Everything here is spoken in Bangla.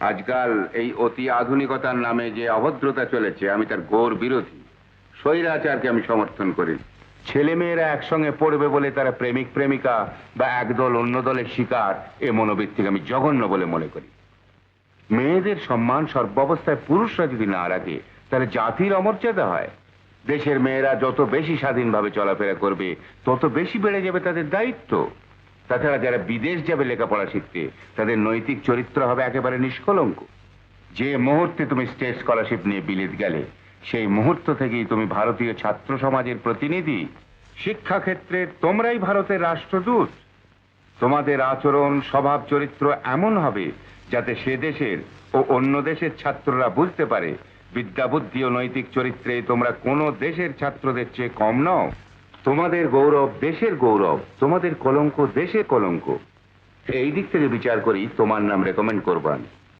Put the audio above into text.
আজকাল এই অতি আধুনিকতার নামে যে অভদ্রতা চলেছে, আমি তার ঘোর বিরোধী। স্বৈরাচারকে আমি সমর্থন করি। ছেলেমেয়েরা একসঙ্গে পড়বে বলে তারা প্রেমিক, প্রেমিকা বা একদল অন্য দলের শিকার, এ মনোবৃত্তিকে আমি জঘন্য বলে মনে করি। মেয়েদের সম্মান সর্বাবস্থায় পুরুষরা যদি না রাখে, তাহলে জাতির অমর্যাদা হয়। দেশের মেয়েরা যত বেশি স্বাধীনভাবে চলাফেরা করবে, তত বেশি বেড়ে যাবে তাদের দায়িত্ব। তাছাড়া যারা বিদেশ যাবে লেখাপড়া শিখতে, তাদের নৈতিক চরিত্র হবে একেবারে নিষ্কলঙ্ক। যে মুহূর্তে তুমি স্টেট স্কলারশিপ নিয়ে বিলেত গেলে, সেই মুহূর্ত থেকেই তুমি ভারতীয় ছাত্র সমাজের প্রতিনিধি। শিক্ষাক্ষেত্রে তোমরাই ভারতের রাষ্ট্রদূত। তোমাদের আচরণ, স্বভাব, চরিত্র এমন হবে যাতে সে দেশের ও অন্য দেশের ছাত্ররা বুঝতে পারে বিদ্যা বুদ্ধি ও নৈতিক চরিত্রে তোমরা কোনো দেশের ছাত্রদের চেয়ে কম নও। তোমাদের গৌরব দেশের গৌরব, তোমাদের কলঙ্ক দেশের কলঙ্ক। এই দিক থেকে বিচার করি, তোমার নাম রেকমেন্ড করব আমি।